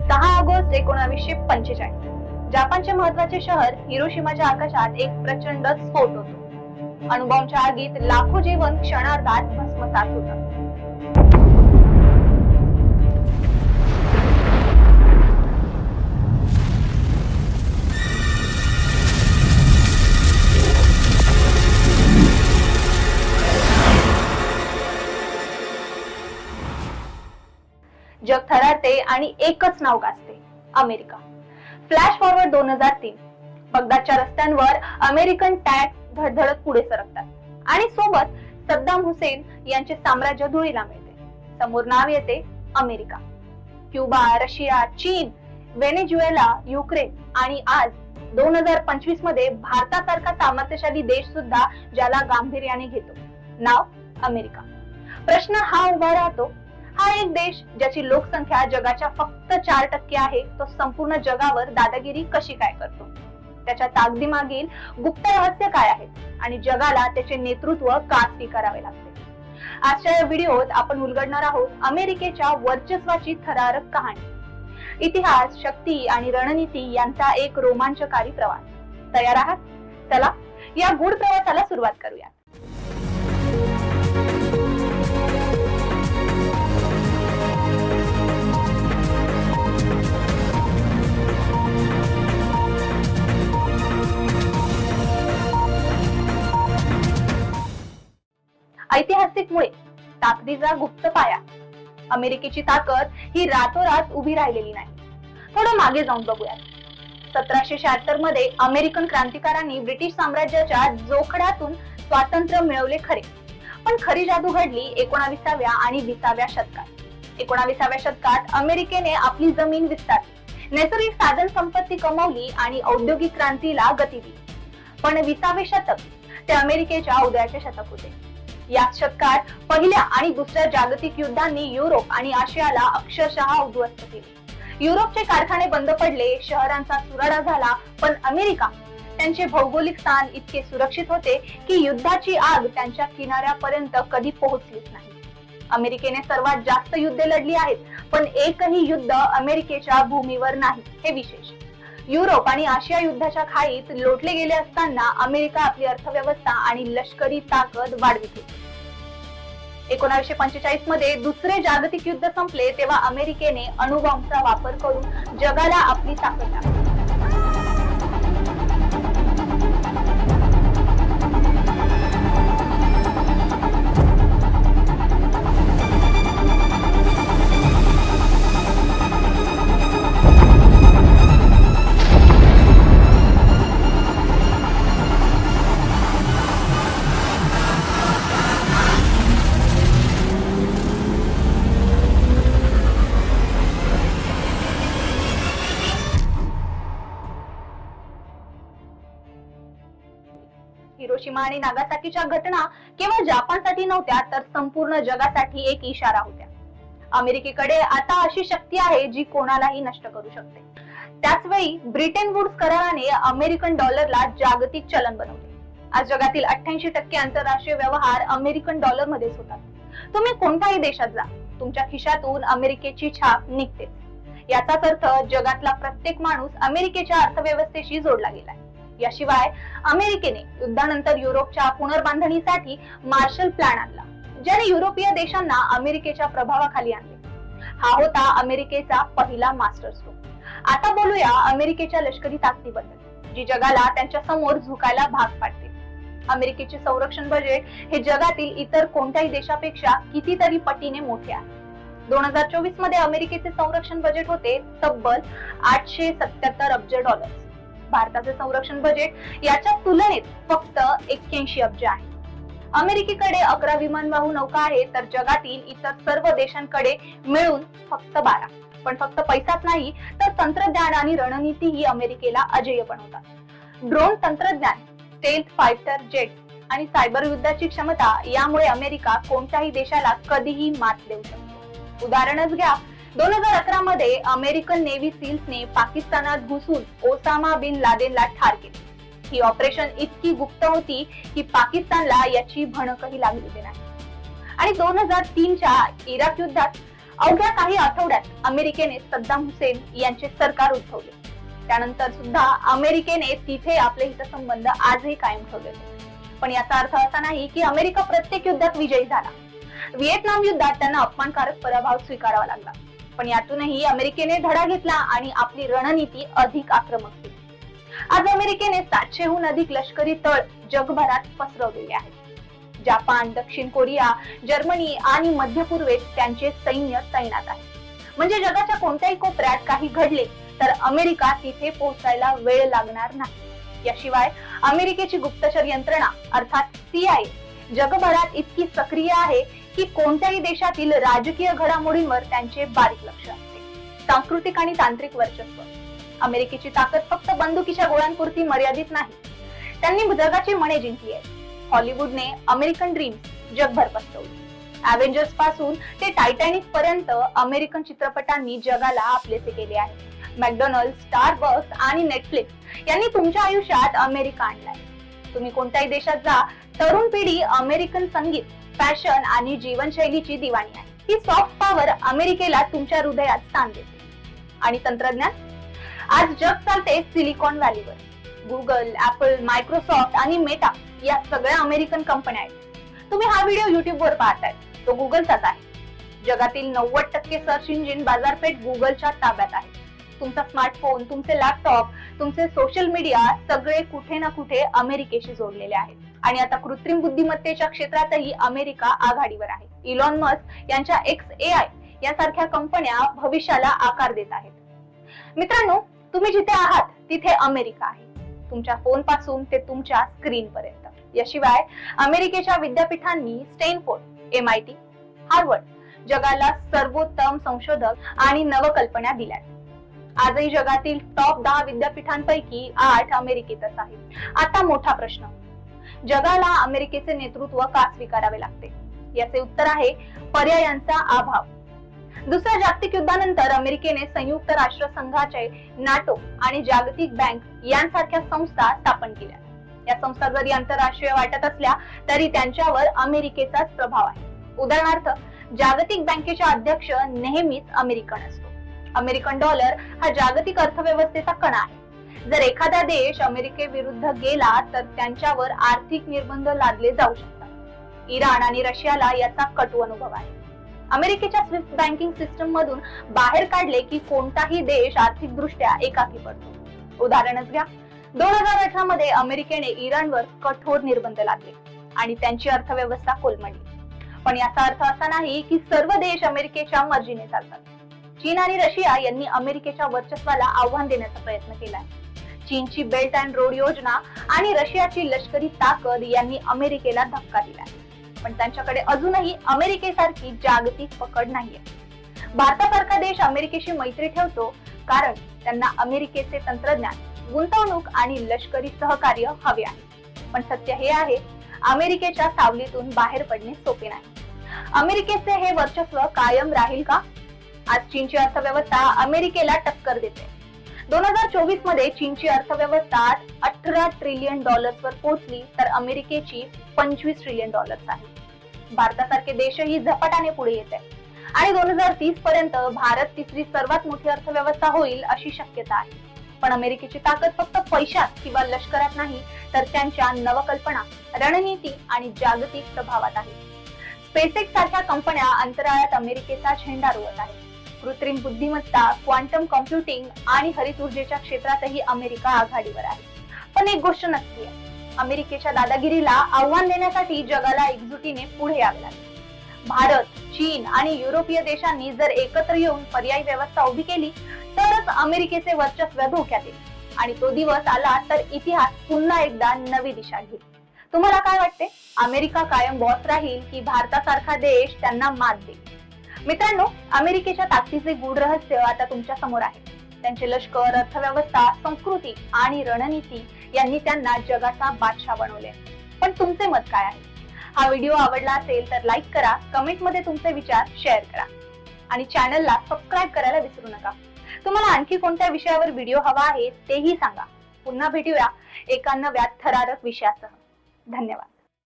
सहा ऑगस्ट एकोणावीसशे पंचेचाळीस. जपानचे महत्त्वाचे शहर हिरोशिमाच्या आकाशात एक प्रचंड स्फोट होतो. अणुबॉम्बच्या आगीत लाखो जीवन क्षणार्धात भस्मसात होतं. थरारते आणि एकच नाव गाजते अमेरिका. फ्लॅश फॉरवर्ड दोन हजार तीन. बगदादच्या रस्त्यांवर अमेरिकन टॅग धडधडत पुढे सरकतात. आणि सोबत सद्दाम हुसेन यांचे साम्राज्य धुळीला मिळते. समोर नाव येते अमेरिका. क्युबा रशिया चीन व्हेनेझुएला युक्रेन आणि आज दोन हजार पंचवीसमध्ये भारतासारखा सामर्थ्यशाली देश सुद्धा ज्याला गांभीर्याने घेतो. नाव अमेरिका. प्रश्न हा उभा राहतो हा एक देश ज्याची लोकसंख्या जगाच्या फक्त चार टक्के आहे तो संपूर्ण जगावर दादागिरी कशी काय करतो? त्याच्या ताकदीमागील गुप्त रहस्य काय आहेत आणि जगाला त्याचे नेतृत्व का स्वीकारावे लागते? आजच्या या व्हिडिओत आपण उलगडणार आहोत अमेरिकेच्या वर्चस्वाची थरारक कहाणी. इतिहास शक्ती आणि रणनीती यांचा एक रोमांचकारी प्रवास. तयार आहात? चला या गूढ प्रवासाला सुरुवात करूया ऐतिहासिक मुळे ताकदीचा गुप्त पाया. अमेरिकेची ताकद ही रातोरात उभी राहिलेली नाही. थोडं मागे जाऊन बघूयात. सतराशे शहात्तरमध्ये अमेरिकन क्रांतिकारांनी ब्रिटिश साम्राज्याच्या जोखडातून स्वातंत्र्य मिळवले खरे. पण खरी जादू घडली एकोणाविसाव्या आणि विसाव्या शतकात. एकोणाविसाव्या शतकात अमेरिकेने आपली जमीन विस्तारली नैसर्गिक साधन संपत्ती कमावली आणि औद्योगिक क्रांतीला गती दिली. पण विसावे शतक ते अमेरिकेच्या उदयाचे शतक होते. याच शतकात पहिल्या आणि दुसऱ्या जागतिक युद्धांनी युरोप आणि आशियाला अक्षरशः उद्ध्वस्त केले. युरोपचे कारखाने बंद पडले शहरांचा सुराडा झाला पण अमेरिका त्यांचे भौगोलिक स्थान इतके सुरक्षित होते की युद्धाची आग त्यांच्या किनाऱ्यापर्यंत कधी पोहोचलीच नाही. अमेरिकेने सर्वात जास्त युद्धे लढली आहेत पण एकही युद्ध अमेरिकेच्या भूमीवर नाही हे विशेष. युरोप आणि आशिया युद्धाच्या खाईत लोटले गेले असताना अमेरिका आपली अर्थव्यवस्था आणि लष्करी ताकद वाढवित होती. एकोणाशे पंचेचाळीसमध्ये दुसरे जागतिक युद्ध संपले तेव्हा अमेरिकेने अणुबॉम्बचा वापर करून जगाला आपली ताकद दाखवली. हिरोशिमा आणि नागासाकीच्या घटना केवळ जपानसाठी नव्हत्या तर संपूर्ण जगासाठी एक इशारा होत्या. अमेरिकेकडे आता अशी शक्ती आहे जी कोणालाही नष्ट करू शकते. त्याच वेळी ब्रिटन वुड्स कराराने अमेरिकन डॉलरला जागतिक चलन बनवले. आज जगातील अठ्ठ्याऐंशी टक्के आंतरराष्ट्रीय व्यवहार अमेरिकन डॉलर मध्येच होतात. तुम्ही कोणत्याही देशात जा तुमच्या खिशातून अमेरिकेची छाप निघते. याचाच अर्थ जगातला प्रत्येक माणूस अमेरिकेच्या अर्थव्यवस्थेशी जोडला गेलाय. याशिवाय अमेरिकेने युद्धानंतर युरोपच्या पुनर्बांधणीसाठी मार्शल प्लॅन आणला ज्याने युरोपीय देशांना अमेरिकेच्या प्रभावाखाली आणले. हा होता अमेरिकेचा पहिला मास्टर स्ट्रोक. आता बोलूया अमेरिकेच्या लष्करी ताकदीबद्दल जी जगाला त्यांच्यासमोर झुकायला भाग पाडते. अमेरिकेचे संरक्षण बजेट हे जगातील इतर कोणत्याही देशापेक्षा कितीतरी पटीने मोठे आहे. दोन हजार चोवीसमध्ये अमेरिकेचे संरक्षण बजेट होते तब्बल आठशे सत्याहत्तर अब्ज डॉलर भारताचे संरक्षण बजेट याच्या तुलनेत फक्त एक्क्याऐंशी अब्ज आहे. अमेरिकेकडे अकरा विमानवाहू नौका आहेत तर जगातील इतर सर्व देशांकडे मिळून फक्त बारा. पण फक्त पैसाच नाही तर तंत्रज्ञान आणि रणनीती ही अमेरिकेला अजेय बनवतात. ड्रोन तंत्रज्ञान स्टेल्थ फायटर जेट आणि सायबर युद्धाची क्षमता यामुळे अमेरिका कोणत्याही देशाला कधीही मात देऊ शकतो. उदाहरणच घ्या दोन हजार अकरा मध्ये अमेरिकन नेव्ही सील्सने पाकिस्तानात घुसून ओसामा बिन लादेनला ठार केले. ही ऑपरेशन इतकी गुप्त होती की पाकिस्तानला याची भणकही लागलेली नाही. आणि दोन हजार तीनच्या इराक युद्धात अवघ्या काही आठवड्यात अमेरिकेने सद्दाम हुसेन यांचे सरकार उठवले त्यानंतर सुद्धा अमेरिकेने तिथे आपले हितसंबंध आजही कायम ठेवले पण याचा अर्थ असा नाही की अमेरिका प्रत्येक युद्धात विजयी झाला. व्हिएतनाम युद्धात त्यांना अपमानकारक पराभव स्वीकारावा लागला. पण यातूनही अमेरिकेने धडा घेतला आणि आपली रणनीती अधिक आक्रमक केली. आज अमेरिकेने सातशेहून अधिक लष्करी तळ जगभरात पसरवलेले आहेत. जपान दक्षिण कोरिया जर्मनी आणि मध्य पूर्वेत त्यांचे सैन्य तैनात आहे. म्हणजे जगाच्या कोणत्याही कोपऱ्यात काही घडले तर अमेरिका तिथे पोहोचायला वेळ लागणार नाही. याशिवाय अमेरिकेची गुप्तचर यंत्रणा अर्थात सीआय जगभरात इतकी सक्रिय आहे की कोणत्याही देशातील राजकीय घडामोडींवर त्यांचे बारीक लक्ष असते. सांस्कृतिक आणि तांत्रिक वर्चस्व. अमेरिकेची ताकद फक्त बंदुकीच्या गोळ्यांपुरती मर्यादित नाही. त्यांनी जगाची मने जिंकली आहे हॉलिवूडने अमेरिकन ड्रीम जगभर पसरवली. अव्हेंजर्सपासून ते टायटॅनिक पर्यंत अमेरिकन चित्रपटांनी जगाला आपलेसे केले आहे. मॅकडोनल्ड स्टारबक्स आणि नेटफ्लिक्स यांनी तुमच्या आयुष्यात अमेरिका आणलाय. तुम्ही कोणत्याही देशात जा तरुण पिढी अमेरिकन संगीत फॅशन आणि जीवनशैलीची दिवाणी आहे. ही सॉफ्ट पॉवर अमेरिकेला तुमच्या हृदयात स्थान देते. आणि तंत्रज्ञान? आज जग चालते सिलिकॉन व्हॅलीवर गुगल ऍपल मायक्रोसॉफ्ट आणि मेटा या सगळ्या अमेरिकन कंपन्या आहेत. तुम्ही हा व्हिडिओ युट्यूब वर पाहताय. तो गुगलचाच आहे. जगातील नव्वद टक्के सर्च इंजिन बाजारपेठ गुगलच्या ताब्यात आहे. तुमचा स्मार्टफोन तुमचे लॅपटॉप तुमचे सोशल मीडिया सगळे कुठे ना कुठे अमेरिकेशी जोडलेले आहेत. आणि आता कृत्रिम बुद्धिमत्तेच्या क्षेत्रातही अमेरिका आघाडीवर आहे. इलॉन मस्क यांच्या एक्स ए आय यासारख्या कंपन्या भविष्याला आकार देत आहेत. मित्रांनो तुम्ही जिथे आहात तिथे अमेरिका आहे. तुमच्या फोनपासून ते तुमच्या स्क्रीन पर्यंत याशिवाय अमेरिकेच्या विद्यापीठांनी Stanford M I T Harvard जगाला सर्वोत्तम संशोधक आणि नवकल्पना दिल्या आजही जगातील टॉप दहा विद्यापीठांपैकी आठ अमेरिकेतच आहेत. आता मोठा प्रश्न. जगाला अमेरिकेचे नेतृत्व का स्वीकारावे लागते? याचे उत्तर आहे पर्यायांचा अभाव. दुसऱ्या जागतिक युद्धानंतर अमेरिकेने संयुक्त राष्ट्र संघाचे नाटो आणि जागतिक बँक यांसारख्या संस्था स्थापन केल्या. या संस्था जरी आंतरराष्ट्रीय वाटत असल्या तरी त्यांच्यावर अमेरिकेचाच प्रभाव आहे. उदाहरणार्थ जागतिक बँकेचे अध्यक्ष नेहमीच अमेरिकन असतो. अमेरिकन डॉलर हा जागतिक अर्थव्यवस्थेचा कणा आहे. जर एखादा देश अमेरिकेविरुद्ध गेला तर त्यांच्यावर आर्थिक निर्बंध लादले जाऊ शकतात. इराण आणि रशियाला याचा कटू अनुभव आहे. अमेरिकेच्या स्विफ्ट बँकिंग सिस्टम मधून बाहेर काढले की कोणताही देश आर्थिक दृष्ट्या एकाकी पडतो. उदाहरणच घ्या. दोन हजार अठरा मध्ये अमेरिकेने इराणवर कठोर निर्बंध लादले आणि त्यांची अर्थव्यवस्था कोलमडली. पण याचा अर्थ असा नाही की सर्व देश अमेरिकेच्या मर्जीने चालतात. चीन आणि रशिया यांनी अमेरिकेच्या वर्चस्वाला आव्हान देण्याचा प्रयत्न केलाय. चीनची बेल्ट अँड रोड योजना आणि रशियाची लष्करी ताकद यांनी अमेरिकेला धक्का दिलाय. पण त्यांच्याकडे अजूनही अमेरिकेसारखी जागतिक पकड नाहीये. भारतासारखा देश अमेरिकेशी मैत्री ठेवतो कारण त्यांना अमेरिकेचे तंत्रज्ञान गुंतवणूक आणि लष्करी सहकार्य हवे आहे. पण सत्य हे आहे अमेरिकेच्या सावलीतून बाहेर पडणे सोपे नाही. अमेरिकेचे हे वर्चस्व कायम राहील का? आज चीनची अर्थव्यवस्था अमेरिकेला टक्कर देते. दोन हजार चोवीसमध्ये चीनची अर्थव्यवस्था अठरा ट्रिलियन डॉलर्स वर पोहोचली तर अमेरिकेची पंचवीस ट्रिलियन डॉलर्स आहे. भारतासारखे देशही झपाट्याने पुढे येत. आहे आणि दोन हजार तीस पर्यंत भारत तिसरी सर्वात मोठी अर्थव्यवस्था होईल अशी शक्यता आहे. पण अमेरिकेची ताकद फक्त पैशात किंवा लष्करात नाही तर त्यांच्या नवकल्पना रणनीती आणि जागतिक प्रभावात आहे. स्पेसेक सारख्या कंपन्या अंतराळात अमेरिकेचा झेंडा रोवत आहेत. कृत्रिम बुद्धिमत्ता क्वांटम कॉम्प्युटिंग आणि हरित ऊर्जेच्या क्षेत्रातही अमेरिका आघाडीवर आहे. पण एक गोष्ट नक्की आहे. अमेरिकेच्या दादागिरीला आव्हान देण्यासाठी जगाला एकजुटीने पुढे यावे लागेल. भारत चीन आणि युरोपीय देशांनी जर एकत्र येऊन पर्यायी व्यवस्था उभी केली तरच अमेरिकेचे वर्चस्व धोक्यात येईल. आणि तो दिवस आला तर इतिहास पुन्हा एकदा नवी दिशा घेईल. तुम्हाला काय वाटते? अमेरिका कायम बॉस राहील की भारतासारखा देश त्यांना मात देईल? मित्रांनो अमेरिकेच्या ताकदीचे गूढ रहस्य आता तुमच्यासमोर आहे. त्यांचे लष्कर अर्थव्यवस्था संस्कृती आणि रणनीती यांनी त्यांना जगाचा बादशाह बनवले. पण तुमचे मत काय आहे? हा व्हिडिओ आवडला असेल तर लाईक करा कमेंटमध्ये तुमचे विचार शेअर करा. आणि चॅनलला सबस्क्राईब करायला विसरू नका. तुम्हाला आणखी कोणत्या विषयावर व्हिडिओ हवा आहे तेही सांगा. पुन्हा भेटूया एका नव्या थरारक विषयासह. धन्यवाद.